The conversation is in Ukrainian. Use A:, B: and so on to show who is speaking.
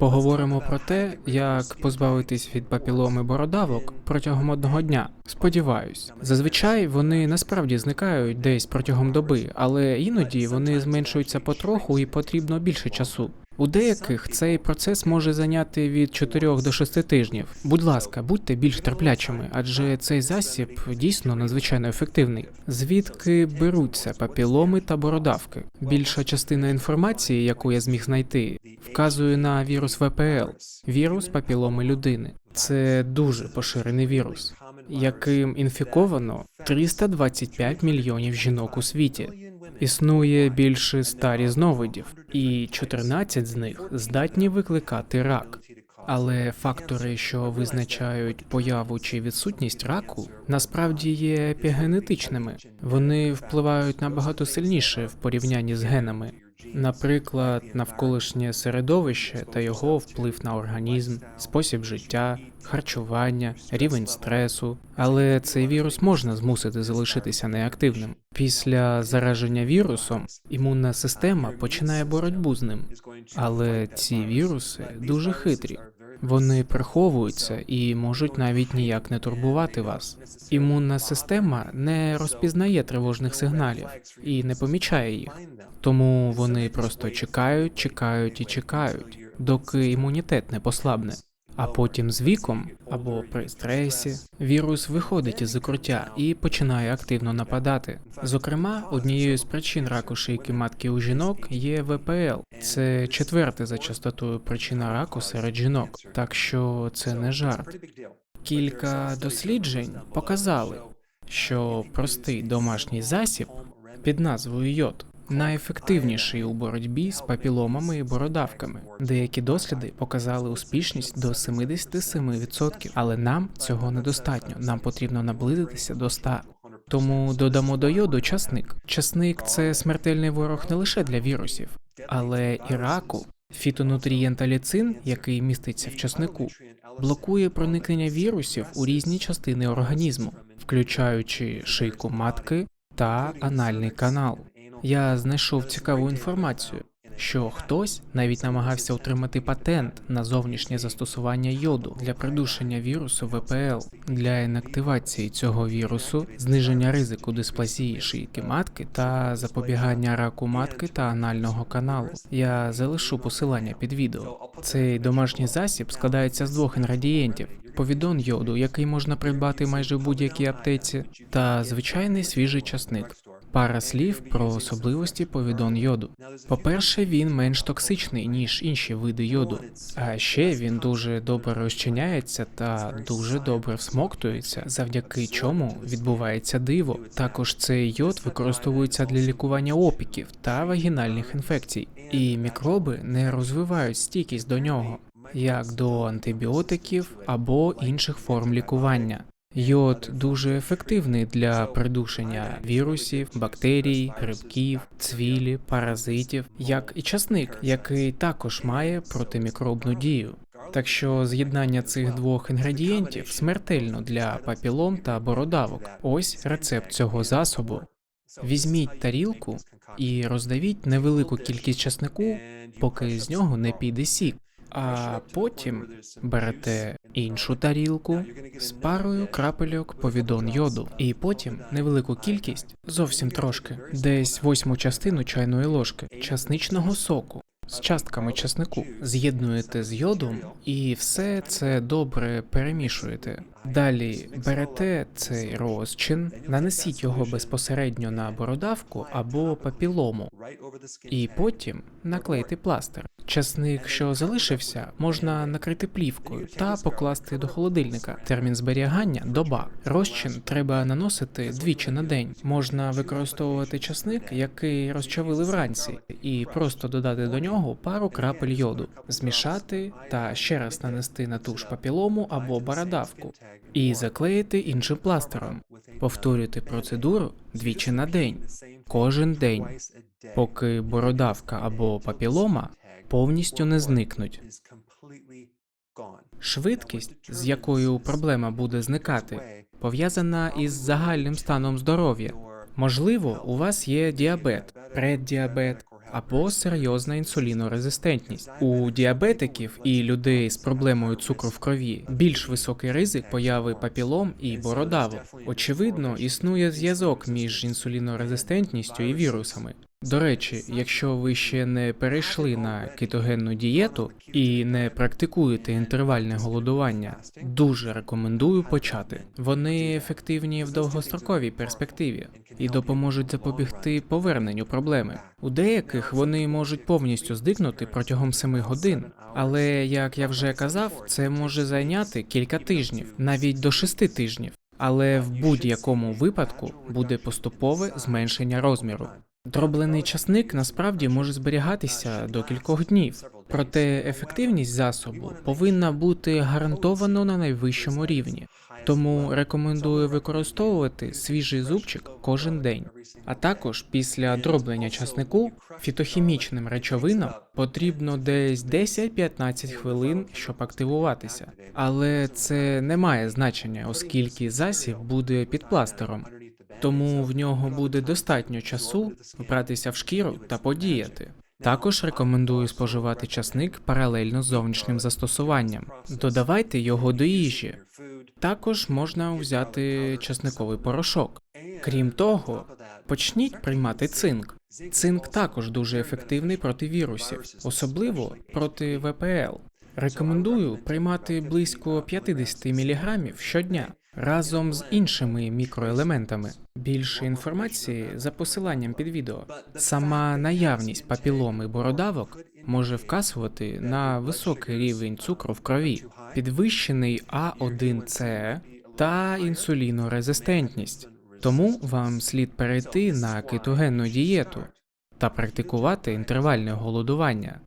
A: Поговоримо про те, як позбавитись від папіломи бородавок протягом одного дня. Сподіваюсь, зазвичай вони насправді зникають десь протягом доби, але іноді вони зменшуються потроху і потрібно більше часу. У деяких цей процес може зайняти від 4 до 6 тижнів. Будь ласка, будьте більш терплячими, адже цей засіб дійсно надзвичайно ефективний. Звідки беруться папіломи та бородавки? Більша частина інформації, яку я зміг знайти, вказує на вірус ВПЛ, вірус папіломи людини. Це дуже поширений вірус, яким інфіковано 325 мільйонів жінок у світі. Існує більше ста різновидів, і 14 з них здатні викликати рак. Але фактори, що визначають появу чи відсутність раку, насправді є епігенетичними. Вони впливають набагато сильніше в порівнянні з генами. Наприклад, навколишнє середовище та його вплив на організм, спосіб життя, харчування, рівень стресу. Але цей вірус можна змусити залишитися неактивним. Після зараження вірусом імунна система починає боротьбу з ним. Але ці віруси дуже хитрі. Вони приховуються і можуть навіть ніяк не турбувати вас. Імунна система не розпізнає тривожних сигналів і не помічає їх. Тому вони просто чекають, чекають і чекають, доки імунітет не послабне. А потім з віком або при стресі вірус виходить із закруття і починає активно нападати. Зокрема, однією з причин раку шийки матки у жінок є ВПЛ. Це четверта за частотою причина раку серед жінок, так що це не жарт. Кілька досліджень показали, що простий домашній засіб під назвою йод найефективніший у боротьбі з папіломами і бородавками. Деякі досліди показали успішність до 77%, але нам цього недостатньо. Нам потрібно наблизитися до 100%. Тому додамо до йоду часник. Часник це смертельний ворог не лише для вірусів, але і раку. Фітонутрієнт аліцин, який міститься в часнику, блокує проникнення вірусів у різні частини організму, включаючи шийку матки та анальний канал. Я знайшов цікаву інформацію, що хтось навіть намагався отримати патент на зовнішнє застосування йоду для придушення вірусу ВПЛ для інактивації цього вірусу, зниження ризику дисплазії шийки матки та запобігання раку матки та анального каналу. Я залишу посилання під відео. Цей домашній засіб складається з двох інгредієнтів: повідон йоду, який можна придбати майже в будь-якій аптеці, та звичайний свіжий часник. Пара слів про особливості повідон йоду. По-перше, він менш токсичний ніж інші види йоду, а ще він дуже добре розчиняється та дуже добре всмоктується, завдяки чому відбувається диво. Також цей йод використовується для лікування опіків та вагінальних інфекцій, і мікроби не розвивають стійкість до нього, як до антибіотиків або інших форм лікування. Йод дуже ефективний для придушення вірусів, бактерій, грибків, цвілі, паразитів, як і часник, який також має протимікробну дію. Так що з'єднання цих двох інгредієнтів смертельно для папілом та бородавок. Ось рецепт цього засобу. Візьміть тарілку і роздавіть невелику кількість часнику, поки з нього не піде сік. А потім берете іншу тарілку з парою крапельок повідон йоду, і потім невелику кількість, зовсім трошки, десь восьму частину чайної ложки часничного соку з частками часнику. З'єднуєте з йодом і все це добре перемішуєте. Далі берете цей розчин, нанесіть його безпосередньо на бородавку або папілому, і потім наклейте пластир. Часник, що залишився, можна накрити плівкою та покласти до холодильника. Термін зберігання доба. Розчин треба наносити двічі на день. Можна використовувати часник, який розчавили вранці, і просто додати до нього пару крапель йоду, змішати та ще раз нанести на ту ж папілому або бородавку і заклеїти іншим пластиром. Повторюйте процедуру двічі на день, кожен день, поки бородавка або папілома повністю не зникнуть. Швидкість, з якою проблема буде зникати, пов'язана із загальним станом здоров'я. Можливо, у вас є діабет, преддіабет або серйозна інсулінорезистентність. У діабетиків і людей з проблемою цукру в крові більш високий ризик появи папілом і бородавок. Очевидно, існує зв'язок між інсулінорезистентністю і вірусами. До речі, якщо ви ще не перейшли на кетогенну дієту і не практикуєте інтервальне голодування, дуже рекомендую почати. Вони ефективні в довгостроковій перспективі і допоможуть запобігти поверненню проблеми. У деяких вони можуть повністю здикнути протягом 7 годин, але як я вже казав, це може зайняти кілька тижнів, навіть до 6 тижнів. Але в будь-якому випадку буде поступове зменшення розміру. Дроблений часник насправді може зберігатися до кількох днів, проте ефективність засобу повинна бути гарантовано на найвищому рівні. Тому рекомендую використовувати свіжий зубчик кожен день. А також після дроблення часнику фітохімічним речовинам потрібно десь 10-15 хвилин, щоб активуватися. Але це не має значення, оскільки засіб буде під пластером. Тому в нього буде достатньо часу вбратися в шкіру та подіяти. Також рекомендую споживати часник паралельно з зовнішнім застосуванням. Додавайте його до їжі. Також можна взяти часниковий порошок. Крім того, почніть приймати цинк. Цинк також дуже ефективний проти вірусів, особливо проти ВПЛ. Рекомендую приймати близько 50 мг щодня разом з іншими мікроелементами. Більше інформації за посиланням під відео. Сама наявність папіломи бородавок може вказувати на високий рівень цукру в крові, підвищений А1С та інсулінорезистентність. Тому вам слід перейти на кетогенну дієту та практикувати інтервальне голодування.